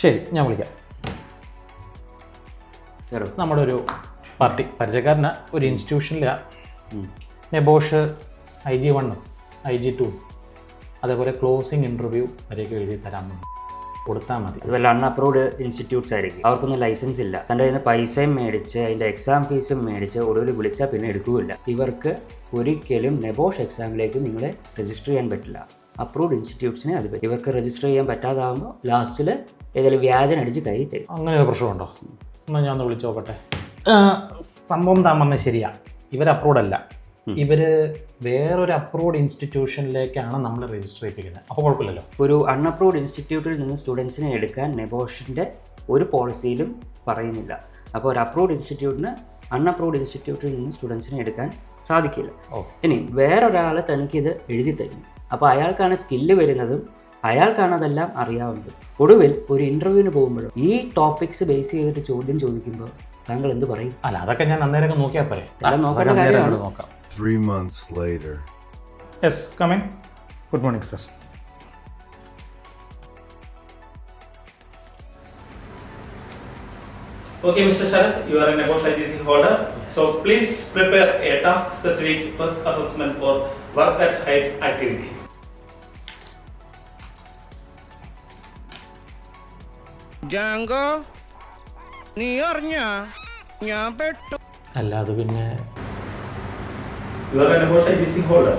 ശരി ഞാൻ വിളിക്കാം. നമ്മുടെ ഒരു പാർട്ടി പരിചയക്കാരന ഒരു ഇൻസ്റ്റിറ്റ്യൂഷനിലാണ് നെബോഷ് ഐ ജി വണ്ണും ഐ ജി ടു അതേപോലെ ക്ലോസിംഗ് ഇന്റർവ്യൂ വരെയൊക്കെ എഴുതി തരാൻ കൊടുത്താൽ മതി. അതുപോലെ അൺഅപ്രൂവ്ഡ് ഇൻസ്റ്റിറ്റ്യൂട്ട്സ് ആയിരിക്കും. അവർക്കൊന്നും ലൈസൻസ് ഇല്ല. തന്റെ കയ്യിൽ നിന്ന് പൈസയും മേടിച്ച് അതിന്റെ എക്സാം ഫീസും മേടിച്ച് ഒടുവിൽ വിളിച്ചാൽ പിന്നെ എടുക്കുകയില്ല ഇവർക്ക് ഒരിക്കലും നെബോഷ് എക്സാമിലേക്ക് നിങ്ങളെ രജിസ്റ്റർ ചെയ്യാൻ പറ്റില്ല. അപ്രൂവ്ഡ് ഇൻസ്റ്റിറ്റ്യൂട്ട്സിനെ അത് ഇവർക്ക് രജിസ്റ്റർ ചെയ്യാൻ പറ്റാതാകുമ്പോൾ ലാസ്റ്റിൽ ഏതെങ്കിലും വ്യാജന അടിച്ച് കൈ തരും. അങ്ങനെ ഒരു പ്രശ്നമുണ്ടോ? എന്നാൽ ഞാൻ ഒന്ന് വിളിച്ചു നോക്കട്ടെ. സംഭവം താൻ ശരിയാ. ഇവർ അപ്രൂവ്ഡ് അല്ല. ഇവർ വേറൊരു അപ്രൂവ്ഡ് ഇൻസ്റ്റിറ്റ്യൂഷനിലേക്കാണ് നമ്മൾ രജിസ്റ്റർ ചെയ്യിപ്പിക്കുന്നത്. അപ്പോൾ കുഴപ്പമില്ലല്ലോ. ഒരു അൺഅപ്രൂവ്ഡ് ഇൻസ്റ്റിറ്റ്യൂട്ടിൽ നിന്ന് സ്റ്റുഡൻസിനെ എടുക്കാൻ നെബോഷിന്റെ ഒരു പോളിസിയിലും പറയുന്നില്ല. അപ്പോൾ ഒരു അപ്രൂവ്ഡ് ഇൻസ്റ്റിറ്റ്യൂട്ടിന് അൺഅപ്രൂവ്ഡ് ഇൻസ്റ്റിറ്റ്യൂട്ടിൽ നിന്ന് സ്റ്റുഡൻസിനെ എടുക്കാൻ സാധിക്കില്ല. ഓ. ഇനി വേറൊരാൾ തനിക്കിത് എഴുതി തരും. അപ്പോൾ അയാൾക്കാണ് സ്കില്ല് വരുന്നതും അയാൾക്കാണ് അതെല്ലാം അറിയാവുന്നത്. ഒടുവിൽ ഒരു ഇന്റർവ്യൂവിന് പോകുമ്പോഴും ഈ ടോപ്പിക്സ് ബേസ് ചെയ്തിട്ട് ചോദ്യം ചോദിക്കുമ്പോൾ താങ്കൾ എന്ത് പറയും അല്ല അതൊക്കെ ഞാൻ അന്നേരം നോക്കിയാൽ പോരെ എല്ലാം നോക്കേണ്ട കാര്യമാണ്. നോക്കാം Three months later. Yes come in good morning sir Okay, Mr. Sharath, you are a negotiating holder. So please prepare a task-specific risk assessment for work at height activity. Django നീ അറിഞ്ഞ ഞാൻ പെട്ടു അല്ലാതെ പിന്നെ You are an emotional missing holder.